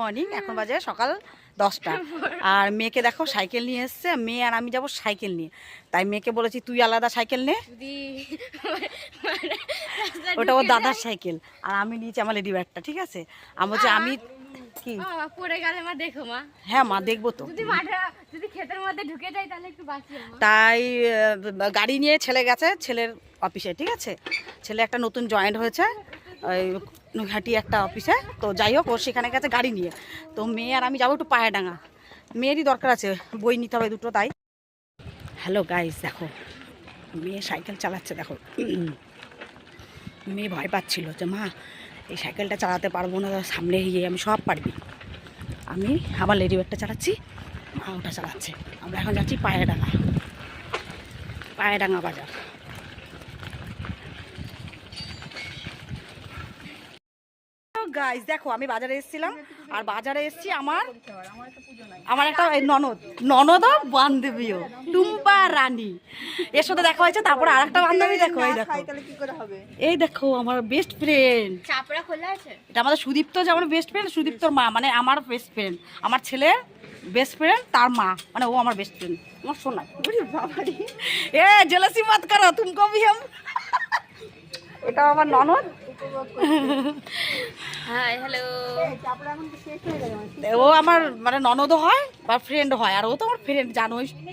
Morning এখন বাজে সকাল দশটা। আর মেয়েকে দেখো সাইকেল নিয়ে এসছে মেয়ে আর আমি যাব সাইকেল নিয়ে। তাই মেয়েকে বলেছি তুই আলাদা সাইকেল নে। ওটা ওর দাদার সাইকেল। আর আমি নিয়েছি আমার লেডি ব্যাগটা ঠিক আছে? আমি বলছি আমি কি? পড়ে গেলে মা দেখো মা। হ্যাঁ মা দেখব তো। যদি যদি ক্ষেতের মধ্যে ঢুকে যাই তাহলে একটু তাই গাড়ি নিয়ে ছেলে গেছে ছেলের অফিসে ঠিক আছে? ছেলে একটা নতুন জয়েন্ট হয়েছে ওই নৈহাটি একটা অফিসে তো যাই হোক ওর সেখানে গেছে গাড়ি নিয়ে। তো মেয়ে আর আমি যাব একটু পায়ডাঙ্গা। মেয়েরই দরকার আছে, বই নিতে হবে দুটো, তাই। হ্যালো গাইস দেখো, মেয়ে সাইকেল চালাচ্ছে, দেখো। মেয়ে ভয় পাচ্ছিল যে, মা, এই সাইকেলটা চালাতে পারব না, সামনে গিয়ে আমি সব পারবি। আমি আবার লেডি ব্যাগটা চালাচ্ছি, মা ওটা চালাচ্ছে। আমরা এখন যাচ্ছি পায়রাডাঙ্গা পায়রাডাঙ্গা বাজার। গাইস দেখো আমি বাজারে এসেছিলাম আর বাজারে এসেছি আমার আমার একটা এই ননদ ননদও বান্ধবীও টুম্পা রানী। এর সাথে দেখা হয়েছে তারপর আর একটা বান্ধবী দেখো এই দেখো। এই দেখো আমার বেস্ট ফ্রেন্ড চাপড়া খোলা আছে? এটা আমাদের সুদীপ্ত যে আমার বেস্ট ফ্রেন্ড সুদীপ্তর মা মানে আমার বেস্ট ফ্রেন্ড আমার ছেলের বেস্ট ফ্রেন্ড তার মা মানে ও আমার বেস্ট ফ্রেন্ড আমার শোনা। এ জেলাসি মত করো তুমকো ভি হাম। এটা আমার ননদ? হ্যালো ও আমার মানে ননদও হয় বা ফ্রেন্ড হয়, আর ও তো আমার ফ্রেন্ড জানোই।